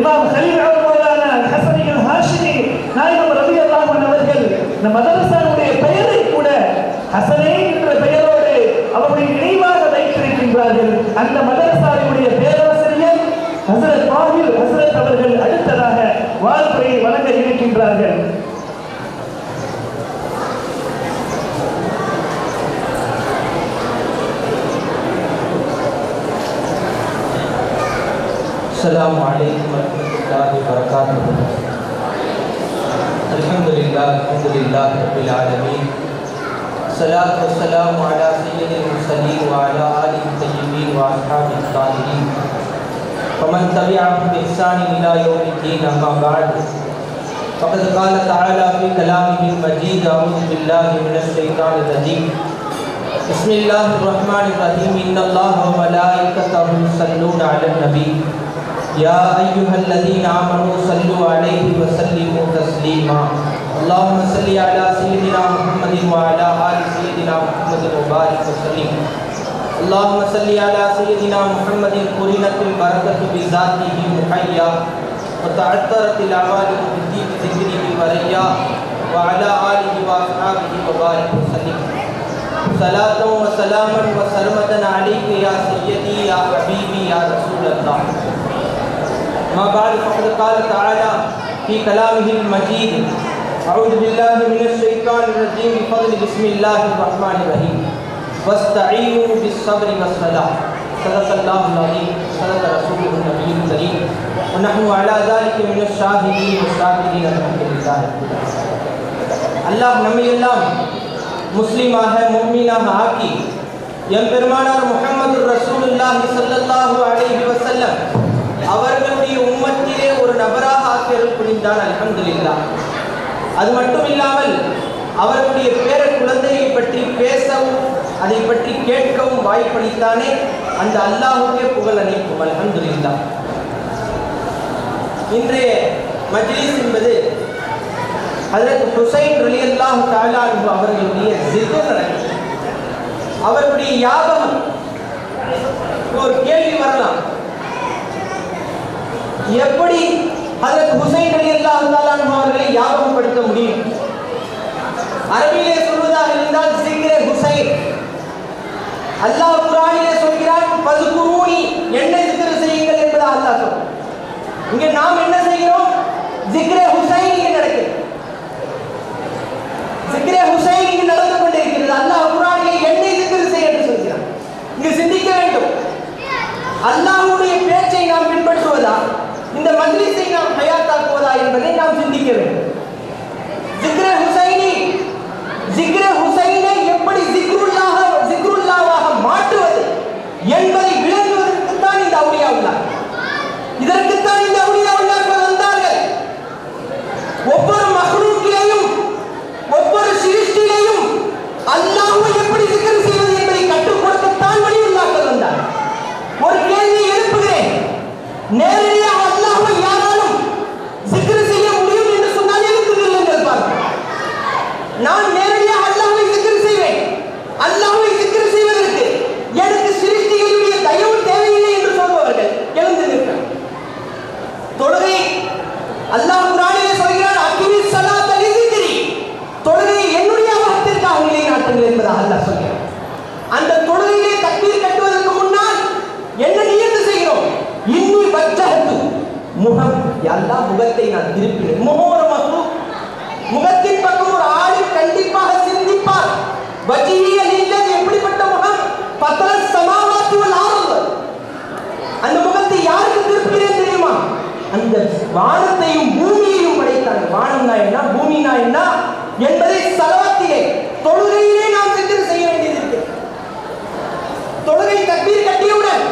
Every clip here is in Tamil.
இமாம் கலீல் அவர்களான ஹாஷினி நாயகம் ரவி அல்லாமன் அவர்கள் இந்த மதரசாவுடைய பெயரை கூட ஹசனே என்ற பெயரோடு அவருடைய நினைவாக வைத்திருக்கின்றார்கள். அந்த மதரசாவுடைய பேராசிரியர் ஹசரத் மாஹிர் ஹசரத் அவர்கள் அடுத்ததாக வாழ்க்கையை வழங்க இருக்கின்றார்கள். السلام علیکم ورحمۃ اللہ وبرکاتہ الحمد للہ رب العالمین صلاة والسلام علی سید المرسلین وعلى آل الطیبین واصحاب الطاہرین ومن تبعهم بإحسان إلى يوم الدين، أما بعد. فقد قال تعالى في كلامه المجيد، أعوذ بالله من الشيطان الرجيم. بسم اللہ الرحمن الرحیم ان اللہ و ملائکتہ یصلون علی النبی یا ایوہ الذین آمنوا صلو علیہ وسلم تسلیما اللہم صلی علی سیدنا محمد وعلا آل سیدنا محمد مبارک وسلم. اللہم صلی علی سیدنا محمد قرینت البرکت بذاتی محیا وتعترت العمال بدی بذکری وریا وعلا آلہ وآصحابہ وبارک وسلم. صلاة و سلاما و سرمتا علیک یا سیدی یا حبیبی یا رسول اللہ ما بعد، فقد قال تعالى في كلامه المجيد أعوذ بالله من الشيطان الرجيم بفضل بسم الله الرحمن الرحيم. واستعينوا بالصبر والصلاة صدق الله العظيم، صدق رسوله النبي الكريم. ونحن على ذلك من الشاهدين والشاكرين الحمد لله اللہ نمی اللہ مسلمہ ہے، مومنہ حاکی. یم پرمانہ محمد الرسول اللہ صلی اللہ علیہ وسلم اور அது மட்டும் இல்லாமல் அவருடைய பேர குழந்தையை பற்றி பேசவும் அதை பற்றி கேட்கவும் வாய்ப்பளித்தானே அந்த அல்லாஹுக்கே புகழ் அனைக்கும் அல்ஹம்துலில்லாஹ் இன்றைய மஜ்லிஸ் என்பது அதற்கு ஹுசைன் ரலியல்லாஹு தஆலா அன்ஹு அவர்களுடைய ஜிக்ர் அவருடைய யாபம் ஒரு கேள்வி வரலாம். எப்படி அதற்கு ஹுசைன் எல்லாம் தஆலா அன்ஹு அவர்களை ஞாபகப்படுத்த முடியும். அரபியிலே சொல்வதாக இருந்தால் ஜிக்ரே ஹுசைன். அல்லாஹ் குரானிலே சொல்கிறான் பதுகுரூனி என்னை சித்திர செய்யுங்கள் என்பதாக அல்லாஹ் சொல்றான். இங்கே நாம் என்ன செய்கிறோம்? ஜிக்ரே ஹுசைன் இங்கே நடக்குது ஜிக்ரே ஹுசைன் இங்கு நடந்து கொண்டிருக்கிறது. அல்லாஹ் குரானிலே என்னை சித்திர செய்ய என்று சொல்கிறான். இங்கு சிந்திக்க வேண்டும். அல்லாஹ்வுடைய பேச்சை நாம் பின்பற்றுவதா? இந்த மஜ்லிஸை நாம் ஹயாத்தாக்குவதா என்பதை நாம் சிந்திக்க வேண்டும். சிக்ரே ஹுசைனி சிக்ரே ஹுசைனை எப்படி ஜிக்ருல்லாக ஜிக்ருல்லாவாக மாற்றுவது என்பதை விளங்குவதற்கு தான் இந்த அவுளியா உள்ளார். இதற்குத்தான் இந்த அவுளியா உள்ளார்கள் வந்தார்கள். ஒவ்வொரு மஹ்லூக்கிலேயும் ஒவ்வொரு சிருஷ்டிலையும் அல்லாஹ்வை எப்படி சிக்கல் செய்வது என்பதை கற்றுக் கொடுக்கத்தான் வழியுள்ளார்கள் வந்தார் ஒரு கேள்வியை எழுப்புகிறேன். நேரடி அல்லாஹ்வை யாராலும் சிக்கல் செய்ய முடியும் என்று சொன்னால் எழுந்து நில்லுங்கள் பார்ப்போம் நான் நேரடியாக அல்லாஹ்வை சிக்கல் செய்வேன் அல்லாஹ்வை சிக்கல் செய்வதற்கு எனக்கு சிருஷ்டிகளுடைய தயவு தேவையில்லை என்று சொல்பவர்கள் எழுந்து நிற்கிறார் தொழுகை அல்லாஹ் குர்ஆனிலே சொல்கிறான் அக்கிமி ஸலாத்த லிஸிக்ரி தொழுகையை என்னுடைய அவகத்திற்காக நிலைநாட்டுங்கள் என்பதாக அல்லாஹ் சொல்கிறான் அந்த தொழுகையிலே தக்பீர் கட்டுவதற்கு முன்னால் என்ன நியத்து செய்கிறோம் இன்னி வஜ்ஜஹத்து முகம் அல்லாஹ் முகத்தை நான் திருப்பினேன் முகம் ஒரு மஹ்லூக் முகத்தின் பக்கம் ஒரு ஆளில் கண்டிப்பாக சிந்திப்பார் வஜ்ஹிய லில்லதி எப்படிப்பட்ட முகம் பத்தல சமாவாத்தி வல் ஆர்து அந்த முகத்தை யாருக்கு திருப்புகிறேன் தெரியுமா அந்த வானத்தையும் பூமியையும் படைத்தாங்க வானம்னா என்ன பூமினா என்ன என்பதை சலவத்திலே தொழுகையிலே நாம் சிந்தனை செய்ய வேண்டியது இருக்கு. தொழுகை தக்பீர் கட்டியவுடன்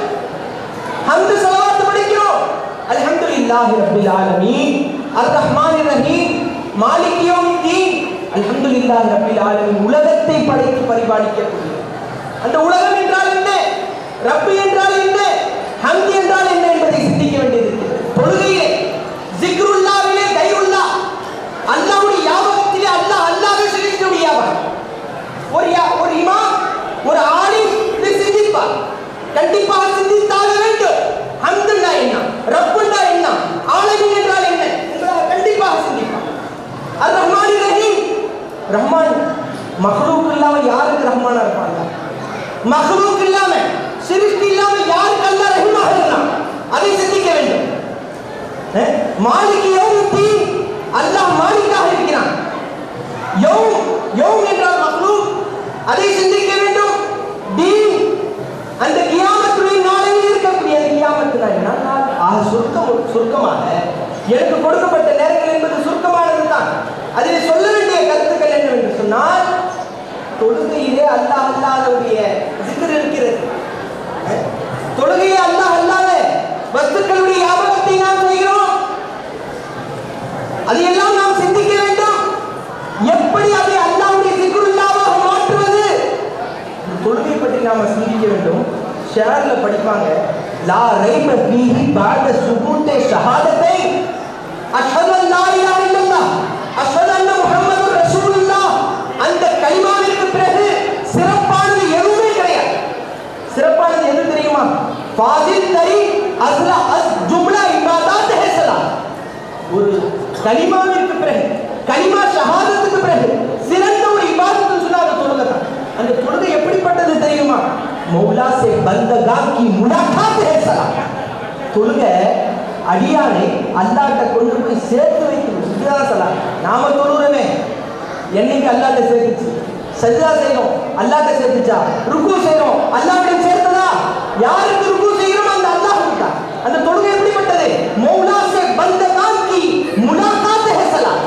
அந்த சலவாத்து படிக்கிறோம். அல்ஹம்துலில்லாஹி ரப்பில் ஆலமீன். அர் ரஹ்மானிர் ரஹீம். மாலிக் யௌமித்தீன். அல்ஹம்துலில்லாஹி ரப்பில் ஆலமீன். உலகத்தை படைத்து பரிபாலிக்கக்கூடிய. அந்த உலகம் என்றால் என்ன? ரப்பு என்றால் என்ன? ஹம்து என்றால் என்ன என்பதை சிந்திக்க வேண்டியது இருக்கு. தொழுகையிலே ஜிக்ருல்லாவிலே தைருல்லா அல்லாஹ்வுடைய யாபகத்திலே அல்லாஹ் அல்லாஹ்வை சிரிக்கக்கூடிய யாபகம் ஒரு யா- ஒரு இமாம் ஒரு ஆலிம் இதை சிந்திப்பார் கண்டிப்பாக சிந்தித்தாக வேண்டும் ஹம்துண்டா என்ன ரப்புண்டா என்ன ஆல மஹ்லூக் இல்லாம சிருஷ்டி இல்லாம யாருக்கு அல்லாஹ் ரஹீமாக இருந்தான் அதை சிந்திக்க வேண்டும் அஹ், மாலிக் யௌமுத்தீன் அல்லாஹ் மாலிக்காக இருக்கிறான் யௌம் யௌம் என்றால் மக்லூக் அதை சிந்திக்க வேண்டும் தீன் அந்த கியாமத்துடைய நாளில் இருக்கக்கூடிய அந்த கியாமத்து நாள் என்ன நாள்? ஆக சுருக்கம் சுருக்கமாக எனக்கு கொடுக்கப்பட்ட நேரங்கள் என்பது சுருக்கமானது தான் அதில் சொல்ல வேண்டிய கருத்துக்கள் என்னவென்று சொன்னால் தொழுகையிலே அல்லாஹ் அல்லாதவுடைய zikr இருக்கிறது. அஹ், தொழுகையை அல்லாஹ் அல்லாத வஸ்துக்களுடைய ஞாபகத்தை நாம் செய்கிறோம். அதையெல்லாம் நாம் சிந்திக்க வேண்டும். எப்படி அதை அல்லாஹ்வுடைய திக்ருல்லாவாக மாற்றுவது? தொழுகை பற்றி நாம் சிந்திக்க வேண்டும். ஷேர்ல படிப்பாங்க. லா ரைப பீஹி பாத சுபூத்தே ஷஹாதத் அஷ்ஹது அன் லா இலாஹ இல்லல்லாஹ் அஷ்ஹது அன்ன முஹம்மது ரசூலுல்லாஹ் அந்த கலிமாவிற்கு பிறகு சிறப்பானது எதுவுமே கிடையாது சிறப்பானது எது தெரியுமா ஃபாசில் தரி அஸ்லா அஸ் ஜும்லா இபாதாத் ஹே ஸலாம் ஒரு கலிமாவிற்கு பிறகு கலிமா ஷஹாதத்துக்கு பிறகு சிறந்த ஒரு இபாதத்து சொன்னா அது தொழுகை தான் அந்த தொழுகை எப்படிப்பட்டது தெரியுமா மௌலா சே பந்தகா கி முலாகாத் ஹே சலாம் தொழுகை அடியானை அல்லாட்ட கொண்டு போய் சேர்த்து வைக்கணும் இதுதான் சலாம் நாம தொழுகிறோமே என்னைக்கு அல்லாட்ட சேர்த்துச்சு சஜ்ஜா செய்யணும் அல்லாட்ட சேர்த்துச்சா ருக்கு செய்யணும் அல்லாவிடம் சேர்த்ததா யாருக்கு ருக்கு செய்கிறோம் அந்த அல்லாஹ் கிட்ட அந்த தொழுகை எப்படிப்பட்டது? மௌலா சே பந்தகான் கி முலாகாத் ஹே சலாம்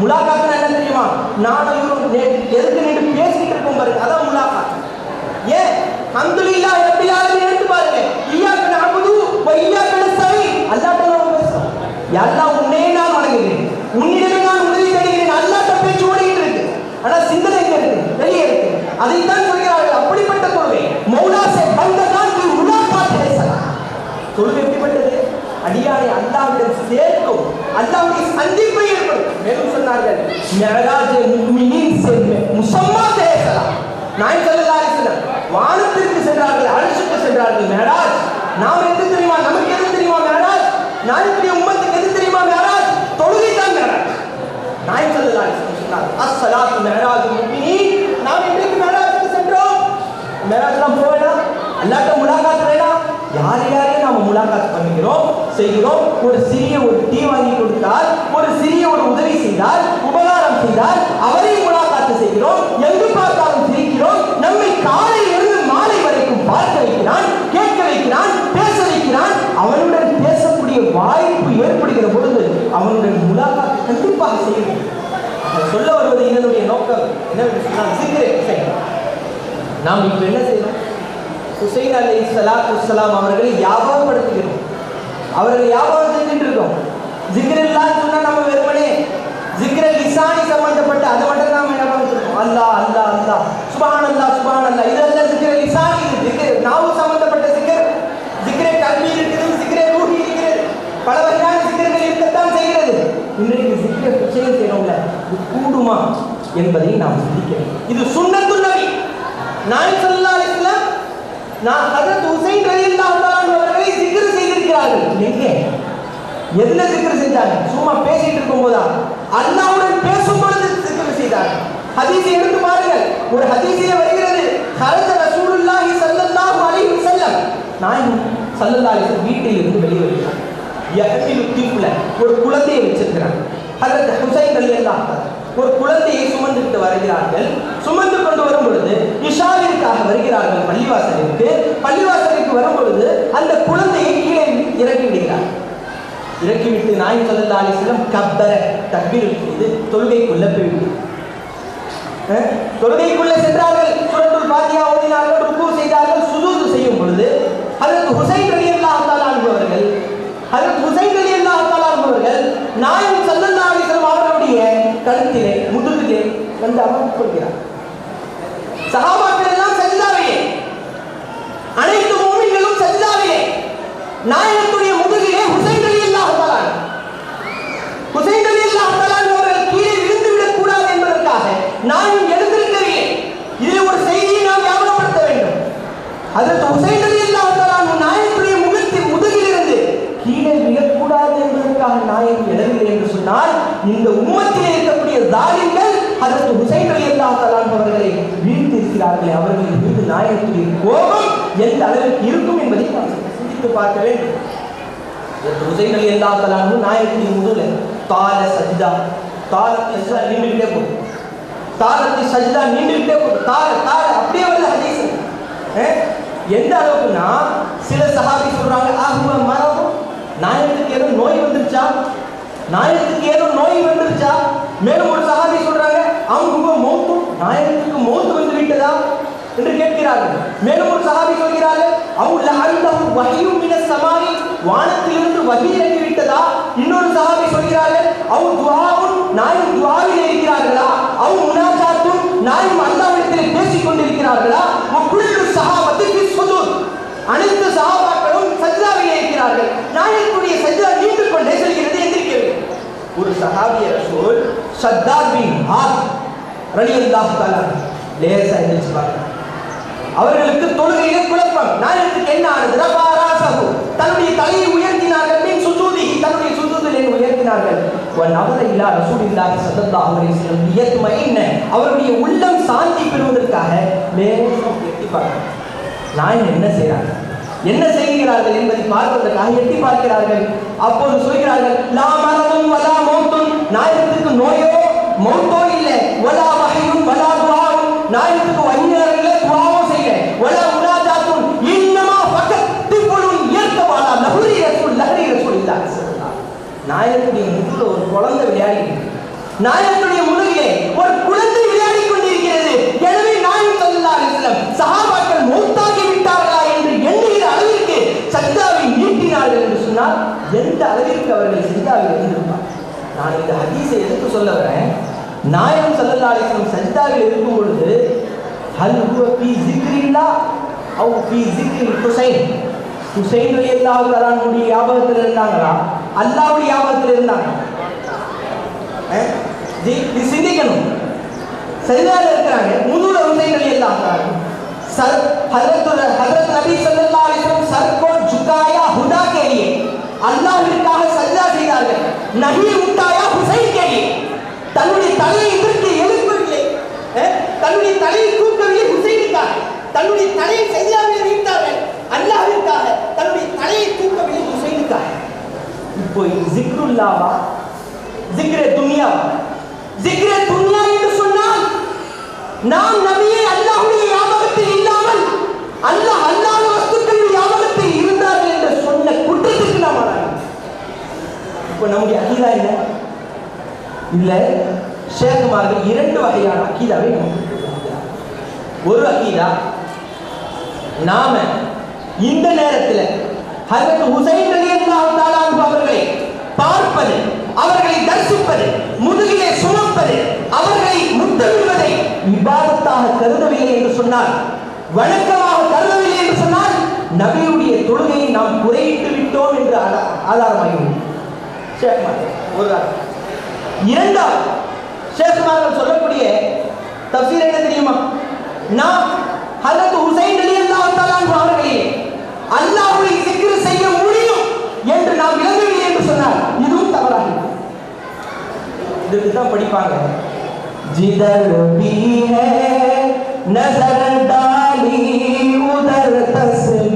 முலாகாத்னா என்ன தெரியுமா? நானும் இவரும் எதுக்கு நின்று பேசிட்டு இருக்கோம் பாருங்க அதான் முலாகாத். ஏன் அல்ஹம்துலில்லாஹ் ரப்பில் ஆலமீன் எடுத்து பாருங்க. இய்யாக நஅபுது வ இய்யாக நஸ்தஈன் அல்லாஹ்ட்ட நாம பேசுறோம் யா அல்லாஹ் நான் வணங்குகிறேன். உன்னிடமே நான் உதவி தருகிறேன் அல்லாஹ்ட்ட பேச்சு ஓடிட்டு இருக்கு. ஆனா சிந்தனை இருக்கு வெளியே இருக்கு அதைத்தான் சொல்கிறார்கள் அப்படிப்பட்ட தொழுகை மௌலா சே பந்தகான் கி முலாகாத் ஹே சலாம் தொழுகை எப்படிப்பட்டது அல்லாவிடம் சேர்க்கும். அல்லாவுடைய சந்திப்பை ஏற்படும். மேலும் சொன்னார்கள் மிஅராஜ் முஃமினீன் சே முசம்மா தேசலாம் நான் ஸல்லல்லாஹு அலைஹி வானத்திற்கு சென்றார்கள் அரிசுக்கு சென்றார்கள் மிஅராஜ் நாம் எது தெரியுமா? நமக்கு எது தெரியுமா மிஅராஜ் நாயனுடைய உம்மத்துக்கு எது தெரியுமா மிஅராஜ் தொழுகை தான் மிஅராஜ் நாய் ஸல்லல்லாஹு சொன்னார் அஸ்ஸலாத்து மிஅராஜ் முஃமினீன் நாம் இன்றைக்கு மிஅராஜுக்கு சென்றோம். மேராஜ்லாம் போவேனா அல்லாட்ட முலாகாத் வேணா யார் யாரையும் நாம் முலாகாத் பண்ணுகிறோம் செய்கிறோம். ஒரு சிறிய ஒரு டீ வாங்கி கொடுத்தால் ஒரு சிறிய ஒரு உதவி செய்தால் உபகாரம் செய்தால் அவரையும் முலாகாத்து செய்கிறோம். எங்கு பார்த்தாலும் சிரிக்கிறோம். நம்மை காலையில் இருந்து மாலை வரைக்கும் பார்க்க வைக்கிறான் கேட்க வைக்கிறான் பேச வைக்கிறான். அவனுடன் பேசக்கூடிய வாய்ப்பு ஏற்படுகிற பொழுது அவனுடன் முலாகாத் கண்டிப்பாக செய்யணும் நான் சொல்ல வருவது இதனுடைய நோக்கம் என்னவென்று சொன்னால் சிக்கரே நாம் இப்ப என்ன செய்ய ஹுசைன் அலி சலாத் வலாம் அவர்களை யாபகப்படுத்துகிறோம். அவர்கள் ஞாபகம் செஞ்சுட்டு இருக்கோம் ஜிக்ரெல்லாம் சொன்னா நம்ம வெறுமனே ஜிக்ர லிசானி சம்பந்தப்பட்ட அதை மட்டும் நாம ஞாபகம் வச்சிருக்கோம் அல்லா அல்லா அல்லா சுபான் அல்லா சுபான் அல்லா இதெல்லாம் ஜிக்ர லிசானி ஜிக்ர நாவு சம்பந்தப்பட்ட ஜிக்ர் ஜிக்ர கல்வி இருக்குது ஜிக்ர ரூஹி இருக்கிறது. பல வகையான சிக்கர்கள் இருக்கத்தான் செய்கிறது. இன்றைக்கு ஜிக்ர விஷயம் செய்யணும்ல இது கூடுமா என்பதை நாம் சிந்திக்கிறோம். இது சுன்னத்து நான் நாய் நான் ஹஜரத் ஹுசைன் ரலியல்லாஹு தஆலா அவர்களை zikr செய்திருக்கிறார்கள். எங்கே? எதுல சிக்கர் செஞ்சாங்க சும்மா பேசிட்டு இருக்கும்போதா? அல்லாவுடன் பேசும் பொழுது zikr செய்தார் ஹதீஸ் எடுத்து பாருங்கள். ஒரு ஹதீஸிலே வருகிறது. ஹரத ரசூலுல்லாஹி ஸல்லல்லாஹு அலைஹி வஸல்லம். நாயகம் ஸல்லல்லாஹு அலைஹி வீட்டில் இருந்து வெளியே வருகிறார் யஹ்மிலு திஃப்ல ஒரு குழந்தையை வச்சிருக்கிறார் ஹஜரத் ஹுசைன் ரலியல்லாஹு தஆலா ஒரு குழந்தையை சுமந்துட்டு வருகிறார்கள். சுமந்து கொண்டு வரும் பொழுது இஷாவிற்காக வருகிறார்கள் பள்ளிவாசலுக்கு. பள்ளிவாசலுக்கு வரும் பொழுது அந்த குழந்தையை கீழே இறக்கி விடுகிறார். இறக்கிவிட்டு நாய் சொல்லல்லா அலிஸ்லம் கப்பர தக்பீர் செய்து தொழுகைக்குள்ள போய்விட்டு அஹ், தொழுகைக்குள்ள சென்றார்கள். சுரண்டு பாத்தியா ஓதினார்கள் ருக்கு செய்தார்கள் சுஜூது செய்யும் பொழுது ஹஜரத் ஹுசைன் ரலியல்லாஹு தஆலா அன்ஹு அவர்கள் ஹஜரத் ஹுசைன் ரலியல்லாஹு தஆலா அன்ஹு அவர்கள் நாயகம் ஸல்லல்லாஹு அலைஹி வஸல்லம் அவர்களுடைய கழுத்திலே முதுகிலே வந்து அமர்ந்து கொள்கிறார் சகாபாக்கள் எல்லாம் சஜ்தாவிலே அனைத்து மூமின்களும் சஜ்தாவிலே நாயகத்துடைய முதுகிலே ஹுசைன் அலி தஆலா அன்ஹு. ஹுசைன் அலி தஆலா அன்ஹு அவர்கள் கீழே விழுந்து விடக்கூடாது என்பதற்காக நாயும் எழுந்திருக்கவில்லை இதில் ஒரு செய்தியை நாம் ஞாபகப்படுத்த வேண்டும். அதற்கு ஹுசைன் அலி தஆலா அன்ஹு நாயகத்துடைய முகத்தின் முதுகிலிருந்து கீழே விழக்கூடாது என்பதற்காக நாயகம் எழவில்லை என்று சொன்னால் இந்த உம்மத்திலே இருக்கக்கூடிய தாலிங்கள் அதற்கு ஹுசைன் அலி தஆலா அன்ஹு அவர்களை வீழ்த்தி இருக்கிறார்களே அவர்களின் மீது நாயகத்துடைய கோபம் எந்த அளவிற்கு இருக்கும் என்பதை நாம் சிந்தித்து பார்க்க வேண்டும். ஹுசைன் அலி அல்லா தலான் நாயகத்தின் முதல்ல தால சஜிதா தாலத்தை சஜிதா நீண்டுகிட்டே போகும் தாலத்தை சஜிதா நீண்டுகிட்டே போகும் தால தால அப்படியே வருது ஹதீஸ். எந்த அளவுக்குன்னா சில சஹாபி சொல்றாங்க ஆகும் மரபும் நாயகத்துக்கு ஏதோ நோய் வந்துருச்சா? நாயகத்துக்கு ஏதோ நோய் வந்துருச்சா? மேலும் ஒரு சஹாபி சொல்றாங்க அவங்க மௌத்தும் நாயகத்துக்கு மௌத்து வந்து விட்டதா என்று கேட்கிறார்கள். மேலும் ஒரு சகாபி சொல்கிறார்கள் அவங்க அல்லாஹ் வஹியும் மின சமாரி வானத்திலிருந்து வஹி இறங்கி விட்டதா? இன்னொரு சகாபி சொல்கிறார்கள் அவங்க துஆவும் நாயும் துஆவில் இருக்கிறார்களா? அவங்க முனாஜாத்தும் நாயும் ஒரு சஹாபிய ரசூல் சத்தார் பின் ஹாத் ரலியல்லாஹு தாலா லேசா எந்திரிச்சு அவர்களுக்கு தொழுகையிலே குழப்பம். நாயகத்துக்கு என்ன ஆனது ரபா தன்னுடைய தலையை உயர்த்தினார்கள் மீன் சுஜூதி. தன்னுடைய சுஜூதிலே உயர்த்தினார்கள்? வ இல்லா இலா ரசூலில்லாஹி ஸல்லல்லாஹு அலைஹி வஸல்லம் என்ன அவருடைய உள்ளம் சாந்தி பெறுவதற்காக லேசா எட்டி பார்க்கிறார் நாயகம் என்ன செய்கிறாங்க என்ன செய்கிறார்கள் என்பதை பார்ப்பதற்காக எட்டி பார்க்கிறார்கள். அப்போது சொல்கிறார்கள் லா மரமும் வலா மௌத்தும். நாயகத்துக்கு நோயோ மௌத்தோ இல்லை. வலா வகையும் வலா துவாவும். நாயகத்துக்கு வங்கியாரங்களே துவாவும் செய்ய. வலா முனாஜாத்தும். இன்னமா பக்கத் திப்புலும் ஏற்கவாலா லஹுரி ரசூல் லஹரி ரசூல் இல்லாஹி ஸல்லல்லாஹு நாயகத்துடைய முதுகுல ஒரு குழந்தை விளையாடி நாயகத்துடைய முதுகிலே ஒரு குழந்தை விளையாடி கொண்டிருக்கிறது எனவே நாயகம் ஸல்லல்லாஹு அலைஹி வஸல்லம் சஹாபாக்கள் மௌத்தாகி விட்டார்களா என்று எண்ணுகிற அளவிற்கு சஜ்ஜாவை நீட்டினார்கள் என்று சொன்னால் எந்த அளவிற்கு அவர்கள் சஜிதாவில் இருந்தார் நான் இந்த ஹதீஸை எதுக்கு சொல்ல வரேன். நாயம் சல்லல்லாசனம் சஜிதாவில் இருக்கும் பொழுது ஹல் பி ஜிக்ரில்லா அவு பி ஜிக்ரில் ஹுசைன்? ஹுசைன் அல்லாஹ் தலானுடைய யாபகத்தில் இருந்தாங்களா? அல்லாவுடைய யாபகத்தில் இருந்தாங்க. சிந்திக்கணும். சரிதாக இருக்கிறாங்க? முதுல ஹுசைன் அலி அல்லாஹ் ஹரத் ஹரத் நபி சொல்ல அல்லாஹிற்காக சஜா செய்தார்கள். நபி முட்டாயா ஹுசைன் கேலி? தன்னுடைய தலையை இதற்கு எழுப்பவில்லை. தன்னுடைய தலையை தூக்கவில்லை ஹுசைனுக்காக. தன்னுடைய தலையை செய்யாமல் வைத்தார்கள் அல்லாஹிற்காக தன்னுடைய தலையை தூக்கவில்லை ஹுசைனுக்காக. இப்போ ஜிக்ருல்லாவா? ஜிக்ரே துன்யா. ஜிக்ரே துன்யா என்று சொன்னால் நாம் நபியை அல்லாஹுடைய ஞாபகத்தில் இல்லாமல் அல்லாஹ் அல்லாஹ் இப்போ நம்முடைய அகீதா என்ன இல்லை ஷேகுமார்கள் இரண்டு வகையான அக்கீதாவை ஒரு அக்கீதா நாம இந்த நேரத்தில் ஹசரத் ஹுசைன் ரலியல்லாஹு தஆலா அவர்களை பார்ப்பது அவர்களை தரிசிப்பது முதுகிலே சுமப்பது அவர்களை முத்தமிடுவதை விவாதத்தாக கருதவில்லை என்று சொன்னால் வணக்கமாக கருதவில்லை என்று சொன்னால் நபியுடைய தொழுகையை நாம் குறைத்து விட்டோம் என்று ஆதாரமாகிவிடும். ஷேக்மார்கள் ஒரு ஆள். இரண்டாவது ஷேக்மார்கள் சொல்லக்கூடிய தப்சீர் என்ன தெரியுமா நாம் ஹஜரத் ஹுசைன் ரலியல்லாஹு தஆலா அன்ஹு அவர்களே அல்லாஹ்வை சிக்ர் செய்ய முடியும் என்று நாம் விளங்கவில்லை என்று சொன்னால் இதுவும் தவறாகும் இதுக்கு தான் படிப்பாங்க जिधर भी है नजर डाली उधर तस्वीर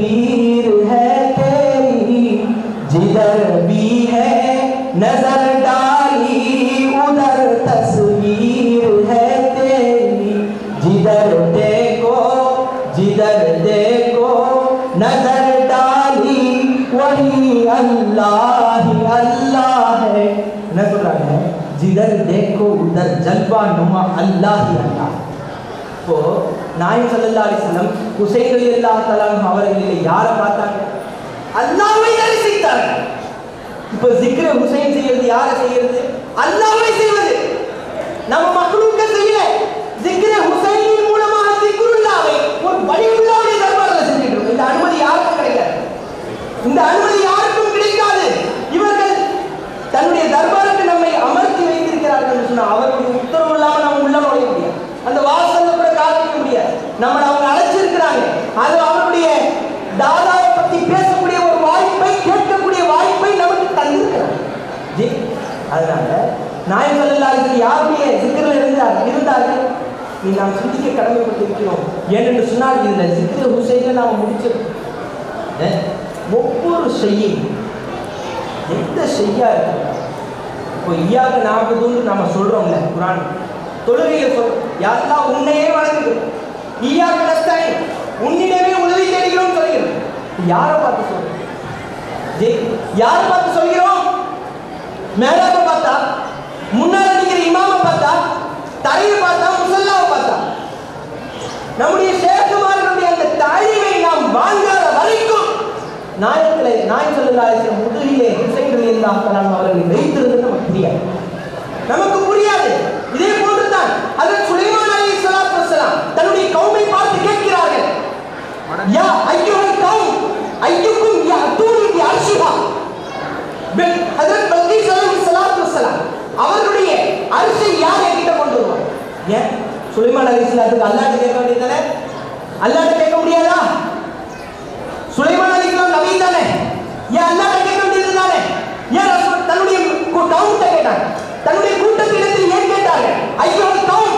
ஜிதர் தேக்கோ உதர் ஜல்வா நுமா அல்லாஹ் அல்லாஹ் இப்போ நாயம் சல்லா அலிஸ்லம் ஹுசைன் அலி அல்லாஹ் தலான் அவர்களிலே யாரை பார்த்தாங்க? அல்லாஹ்வை தரிசித்தார்கள் இப்போ ஜிக்ர ஹுசைன் செய்யறது யாரை செய்யறது? அல்லாஹ்வை செய்வது. நம்ம மக்களுக்கு செய்யல. ஜிக்ர ஹுசைனின் மூலமாக ஜிக்ருல்லாவை ஒரு வலியுள்ளாவுடைய தர்பாரில் செஞ்சுட்டு இந்த அனுமதி யாருக்கும் கிடைக்காது. இந்த அனுமதி யாருக்கும் கிடைக்காது இவர்கள் தன்னுடைய தர்பாருக்கு நம்மை அமர்த்தி வைத்திருக்கிறார்கள் என்று சொன்னா அவர்களுடைய உத்தரவு இல்லாம நம்ம உள்ள நுழைய முடியாது அந்த வாசல்ல கூட காத்திக்க நம்ம அவங்க அழைச்சிருக்கிறாங்க. அது அவருடைய தாதாவை பத்தி பேசக்கூடிய ஒரு வாய்ப்பை கேட்கக்கூடிய வாய்ப்பை நமக்கு தந்திருக்கிறாங்க அதனால நாயம் சல்லல்லாஹு யாருடைய சிக்கரில் இருந்தார் இருந்தார்கள்? நீ நாம் சிந்திக்க கடமைப்பட்டிருக்கிறோம். ஏனென்று சொன்னால் இந்த சித்திர ஹுசைனை நாம் முடிச்சிருக்கோம். ஒவ்வொரு செய்யும் எந்த செய்யா இருக்கு இப்போ ஐயாவுக்கு நாற்பதுன்னு நம்ம சொல்றோம்ல குரான். தொழுகையை சொல் யாரெல்லாம் உன்னையே வணங்குது? ஈயாக நஸ்தாய் உன்னிடமே உதவி தேடுகிறோம் சொல்கிறோம் யாரை பார்த்து சொல்றோம் ஜி, யாரை பார்த்து சொல்கிறோம் மேலாக பார்த்தா முன்னால நிக்கிற இமாம பார்த்தா தரையை பார்த்தா முசல்லாவை பார்த்தா. நம்முடைய சேகுமாரனுடைய அந்த தாழ்வை நாம் வாங்காத வரைக்கும் நாயத்திலே நாய் சொல்லலாசிய முதுகிலே ஹுசைன் இருந்தால் அவர்களை வைத்திருந்தது நமக்கு புரியாது. நமக்கு புரியாது. இதே போன்றுதான். அதன் சுலைமான் அலி சலாத்து வசலாம் தன்னுடைய கவுமை பார்த்து கேட்கிறார்கள். யா ஐயோட கவும் ஐயோக்கும் யா தூணி பி அர்ஷிஹா ஹஜரத் பல்கீஸ் அலைஹி ஸலாத்து வஸலாம் அவருடைய அரிசி யார் என்கிட்ட கொண்டு வருவாங்க ஏன்? சுலைமான் அலைஹிஸ்ஸலாத்துக்கு அல்லாஹ்ட்ட கேட்க வேண்டியதானே அல்லாஹ்ட்ட கேட்க முடியாதா? சுலைமான் அலைஹிஸ்ஸலாம் நபி தானே? ஏன் அல்லாஹ்ட்ட கேட்க வேண்டியது தானே? ஏன் ரசூல் தன்னுடைய கவுண்ட கேட்டாங்க தன்னுடைய கூட்டத்திடத்தில் ஏன் கேட்டாங்க ஐயோ கவுன்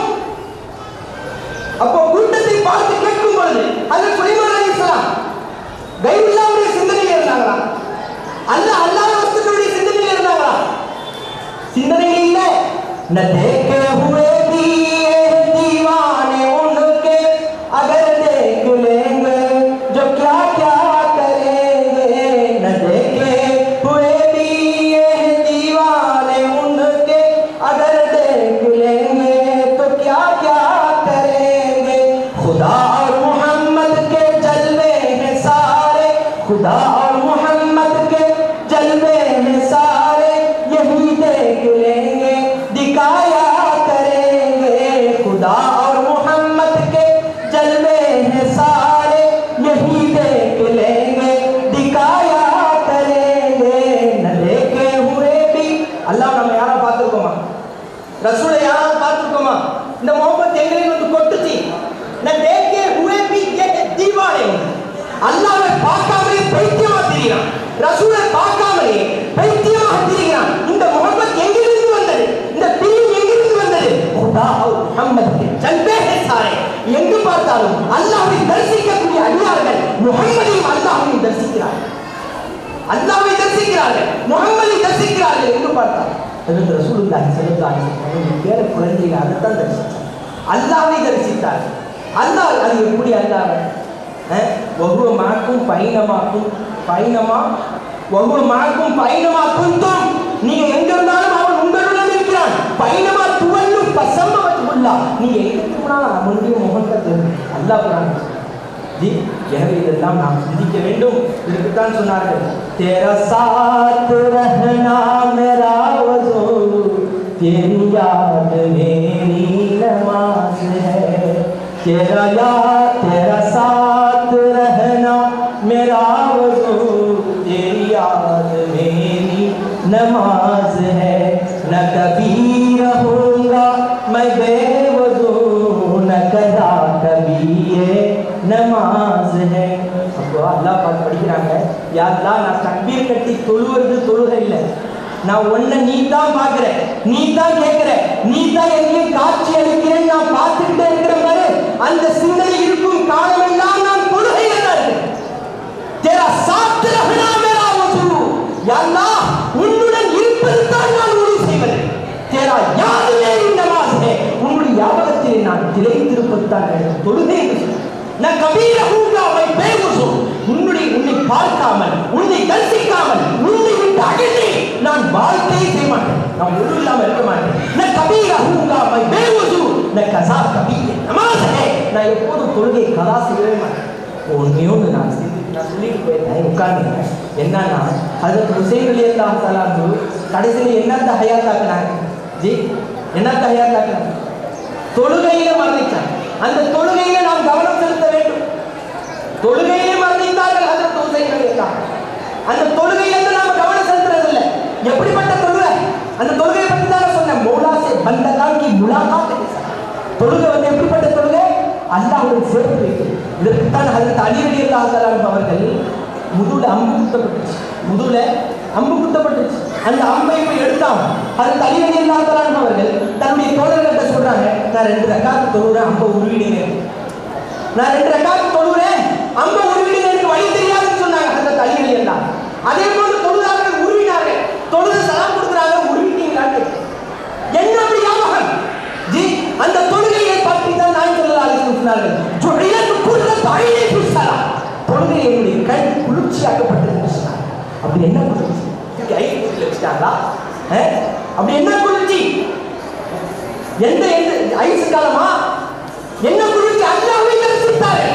அப்போ கூட்டத்தை பார்த்து கேட்கும் பொழுது அந்த சுலைமான் அலைஹிஸ்ஸலாம் கைவுல்லாவுடைய சிந்தனையில் இருந்தாங்களா? அல்ல அல்லாத வஸ்துக்களுடைய சிந்தனையில் இருந்தாங்களா? சிந்தனையில் இல்ல. न தரிசிக்கிறார்கள். அல்லாஹ்வை தரிசிக்கிறார்கள். முகம்மதை தரிசிக்கிறார்கள் என்று பார்த்தார். அதற்கு ரசூலுல்லாஹி ஸல்லல்லாஹு அலைஹி பேர குழந்தைகள் அதைத்தான் தரிசித்தார். அல்லாவை தரிசித்தார் அல்லாஹ் அது எப்படி அல்லாஹ்? ஒவ்வொரு மாக்கும் பயணமாக்கும் பயணமா ஒவ்வொரு மாக்கும் பயணமா குந்தும் நீங்க எங்க இருந்தாலும் அவன் உங்களுடன் இருக்கிறான். பயணமா துவல்லும் பசம்பவத்துள்ளா நீங்க எங்க திரும்பினாலும் அவனுடைய முகத்தை அல்லாஹ் குரான் जी எனவே இதெல்லாம் நாம் சிந்திக்க வேண்டும் இதுக்குத்தான் சொன்னார்கள் तेरा साथ रहना मेरा वजू तेरी याद मेरी नमाज है तेरा याद யாருதா நான் தக்பீர் கட்டி தொழுவது தொழுகை இல்லை. நான் உன்னை நீ தான் பார்க்குற நீ தான் கேட்குற நீ தான் எங்கேயும் காட்சி அளிக்கிறேன்னு நான் பார்த்துக்கிட்டே இருக்கிற மாதிரி அந்த சிந்தனை இருக்கும் காலமெல்லாம் நான் தொழுகையில் தான் இருக்கிறேன் தேரா சாத்து ரகுனா மேலா வசூ யாருனா உன்னுடன் இருப்பது தான் நான் முடிவு செய்வது. உன்னுடைய ஞாபகத்தை நான் திளைத்திருப்பது தான் தொழுகை என்று நான் கபீர ரஹூங்கா மை பேகுசு உன்னுடைய உன்னை பார்க்காமல் உன்னை தரிசிக்காமல் உன்னை விட்டு அகற்றி நான் வாழ்க்கையை செய்ய மாட்டேன் நான் ஒன்றும் இல்லாமல் இருக்க மாட்டேன். நான் கபீர ரஹூங்கா மை பேகுசு நான் கசா கபீர. நமாசனே நான் எப்போதும் தொழுகை கதா செய்யவே மாட்டேன். ஒன்னே ஒன்று நான் நான் சொல்லிட்டு போயிருந்தேன் உட்கார்ந்து என்னன்னா அதற்கு ஹுசைன் அலி அல்லா தலாந்து கடைசியில் என்னத்த ஹயாத்தாக்குனாங்க? ஜி என்னத்த ஹயாத்தாக்குனாங்க? தொழுகையில மரணிச்சாங்க. அந்த தொழுகையில நாம் கவனம் செலுத்த வேண்டும். தொழுகையிலே மரணித்தார்கள் அதற்கு ஹுசைன் அலி அல்லா அந்த தொழுகையில நாம கவனம் செலுத்துறது இல்லை எப்படிப்பட்ட தொழுகை? அந்த தொழுகையை பற்றி தான் சொன்னேன். மௌலாசே பந்தகான் கி தொழுகை வந்து எப்படிப்பட்ட தொழுகை? அல்லாவுடன் சேர்த்து வைக்கிறது இதற்குத்தான் ஹஜரத் அலி ரலியல்லாஹு அவர்கள் முதுல அம்பு குத்தப்பட்டுச்சு. முதுல அம்பு குத்தப்பட்டுச்சு. அந்த அம்பை போய் அது ஹஜரத் இல்லாதவர்கள் அவர்கள் தன்னுடைய தோழர்கள்ட்ட சொல்றாங்க நான் ரெண்டு ரக்காத்து தொழுறேன் அம்ப உருவிடுங்க நான் ரெண்டு ரக்காத்து தொழுறேன் அம்ப உருவிடுங்க எனக்கு வழி தெரியாதுன்னு சொன்னாங்க. அந்த தலிகள் எல்லாம் அதே போல தொழுதார்கள் உருவினார்கள். தொழுது சலாம் கொடுக்குறாங்க உருவிட்டீங்களான்னு என்ன அப்படி ஞாபகம்? ஜி அந்த தொழுகையை பற்றி தான் நான் சொல்லலாம் சொன்னார்கள் ஜுழையத்து குர்ர தாயினை புசலா தொழுகை என்னுடைய கண் குளிர்ச்சியாக்கப்பட்டது அப்படி என்ன பண்ணுறது? குளிர்ச்சி அப்படி என்ன குளிர்ச்சி? எந்த எந்த ஐசு காலமா? என்ன குளிர்ச்சி? அல்லாவே தரிசித்தாரு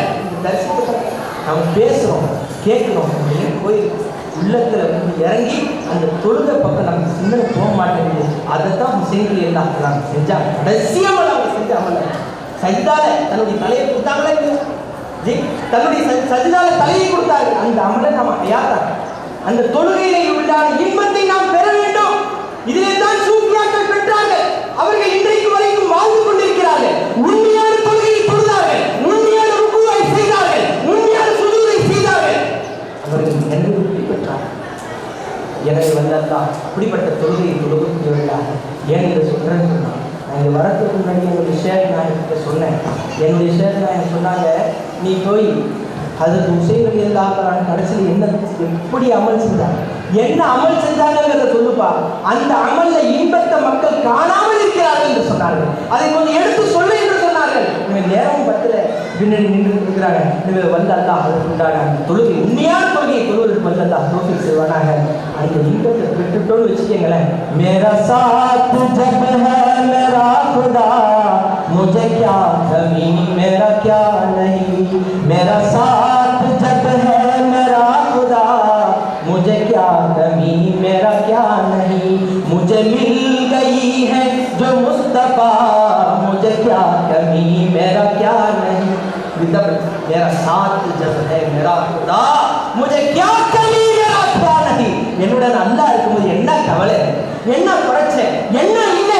நம்ம பேசுறோம் கேட்கிறோம். அப்படின்னு கோயில் உள்ளத்துல வந்து இறங்கி அந்த தொழுகை பக்கம் நம்ம சிந்தனை போக மாட்டேங்குது. அதை தான் முஸ்லீம்கள் எல்லாம் செஞ்சா செஞ்சாங்க கடைசி அவங்க செஞ்ச அமல். சஜிதால தன்னுடைய தலையை கொடுத்தாங்களா இல்லையா? ஜி தன்னுடைய சஜிதால தலையை கொடுத்தாரு. அந்த அமலை நம்ம அடையாதாங்க அந்த தொழுகையிலே உண்டான இன்பத்தை இதிலே தான் பெற்றார்கள். அவர்கள் இன்றைக்கு வரைக்கும் வாழ்ந்து கொண்டிருக்கிறார்கள். உண்மையான தொழுகையை தொழுதார்கள் உண்மையான ருக்குவை செய்தார்கள். உண்மையான சுஜூதை செய்தார்கள். அவர்கள் பெற்றார்கள். எனவே அப்படிப்பட்ட தொழுகையை ஏன் இதை சொல்றேன்னு நான் இங்கே வரத்துக்கு முன்னாடி என்னுடைய ஷேர் நான் சொன்னேன். என்னுடைய ஷேர் நான் சொன்னாங்க நீ போய் அதுக்கு உசைன் அலி கடைசியில் என்ன எப்படி அமல் செஞ்சாங்க என்ன அமல் செஞ்சாங்கிறத சொல்லுப்பா அந்த அமல்ல இன்பத்தை மக்கள் காணாமல் இருக்கிறார்கள் என்று சொன்னார்கள் அதை கொஞ்சம் எடுத்து சொல்லு என்று சொன்னார்கள் இவன் நேரம் பத்துல பின்னாடி நின்று இருக்கிறாங்க இவன் வந்து அல்லாஹ் அதற்கு உண்டான அந்த தொழுகை உண்மையான தொழுகையை தொழுவதற்கு வந்து அல்லாஹ் தோஃபி செய்வானாக அந்த இன்பத்தை பெற்றுட்டோன்னு வச்சுக்கோங்களேன் मेरा साथ जब है मेरा खुदा मुझे क्या कमी मेरा क्या नहीं मेरा साथ मेरा साथ जब है मेरा खुदा मुझे क्या कमी मेरा क्या नहीं என்னுடன் அல்லாஹ் இருக்கும்போது என்ன கவலை என்ன பிரச்சனை என்ன இல்லை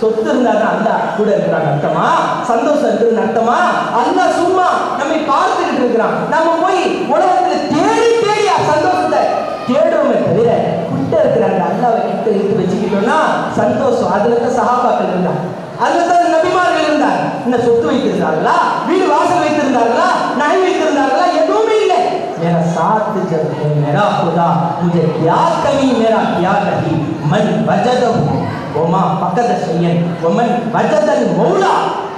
சொத்து இருந்தா தான் அல்லாஹ் கூட இருக்கிறாங்க அர்த்தமா சந்தோஷம் இருக்குது அர்த்தமா அல்லாஹ் சும்மா நம்மை பார்த்துக்கிட்டு இருக்கிறான் நம்ம போய் உலகத்துல தேடி தேடி அ- சந்தோஷத்தை தேடுறோமே தவிர கிட்ட இருக்கிற அந்த அல்லாவை கிட்ட இழுத்து வச்சுக்கிட்டோம்னா சந்தோஷம் அதுல தான் சகாபாக்கள் இருந்தாங்க அதுல தான் நபிமார்கள் இருந்தார் இந்த சொத்து வைத்திருந்தார்களா? வீடு வாசல் வைத்திருந்தார்களா? நகை வைத்திருந்தார்களா? எதுவுமே இல்லை. मेरा சாத்து जब है मेरा खुदा யார் क्या மேரா मेरा क्या कही मन वजद वमा फकद सैयन वमन மௌலா.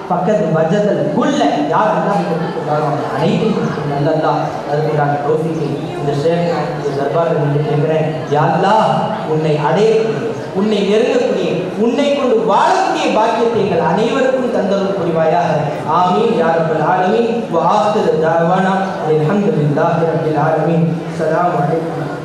பக்கத்து வஜதல் குள்ள யார் அல்லாஹ் கொடுத்துருக்காரோ அனைத்தையும் நல்லல்லா அதுக்குண்டான டோஃபிக்கு இந்த ஷேர் இந்த தர்பார் கேட்குறேன் யாரெல்லாம் உன்னை அடையக்கூடிய உன்னை நெருங்கக்கூடிய உன்னை கொண்டு வாழக்கூடிய பாக்கியத்தை எங்கள் அனைவருக்கும் தந்தரும் புரிவாயாக. ஆமீன். யா ஆலமீன். வாஸ்து ஆখির தாவானா. அல்ஹம்துலில்லாஹி ரப்பில் ஆலமீன். அஸ்ஸலாமு அலைக்கும்.